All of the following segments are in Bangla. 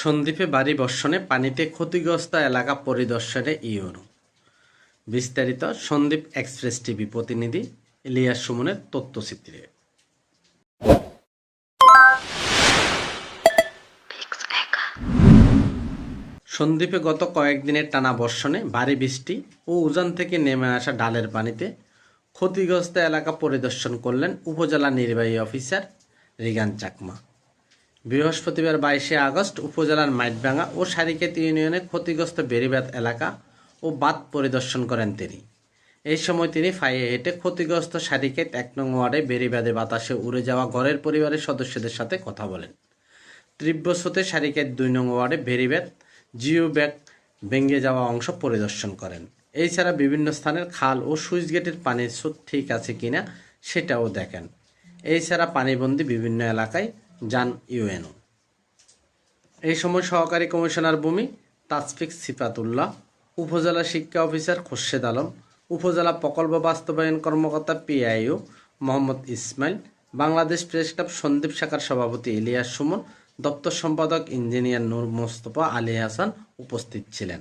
সন্দ্বীপে বাড়ি বর্ষণে পানিতে ক্ষতিগ্রস্ত এলাকা পরিদর্শনে ইউরো। বিস্তারিত সন্দ্বীপ এক্সপ্রেস টিভি প্রতিনিধি ইলিয়াস সুমনের তথ্যচিত্রে। সন্দ্বীপে গত কয়েকদিনের টানা বর্ষণে ভারী বৃষ্টি ও উজান থেকে নেমে আসা ডালের পানিতে ক্ষতিগ্রস্ত এলাকা পরিদর্শন করলেন উপজেলা নির্বাহী অফিসার রিগান চাকমা। বৃহস্পতিবার বাইশে আগস্ট উপজেলার মাইটভাঙ্গা ও সারিকেত ইউনিয়নে ক্ষতিগ্রস্ত বেরিবাদ এলাকা ও বাঁধ পরিদর্শন করেন তিনি। এই সময় তিনি ফাইয়ে হেঁটে ক্ষতিগ্রস্ত সারিকেত এক নং ওয়ার্ডে বেরিবাদে বাতাসে উড়ে যাওয়া ঘরের পরিবারের সদস্যদের সাথে কথা বলেন। তীব্র স্রোতে সারিকেত দুই নং ওয়ার্ডে ভেরিব্যাট জিও ব্যাগ ভেঙে যাওয়া অংশ পরিদর্শন করেন। এছাড়া বিভিন্ন স্থানের খাল ও সুইচ গেটের পানির স্রোত ঠিক আছে কিনা সেটাও দেখেন। এছাড়া পানিবন্দী বিভিন্ন এলাকায় যান ইউএনও এই সময় সহকারী কমিশনার ভূমি তাসফিক সিফাতুল্লাহ, উপজেলা শিক্ষা অফিসার খোরশেদ আলম, উপজেলা প্রকল্প বাস্তবায়ন কর্মকর্তা PIO Mohammad Ismail, Bangladesh press club Sandwip শাখার সভাপতি ইলিয়াস সুমন, দপ্তর সম্পাদক ইঞ্জিনিয়ার নূর মোস্তফা আলী হাসান উপস্থিত ছিলেন।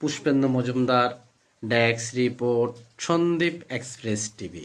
Pushpendra Majumdar desk report, Sandwip express TV.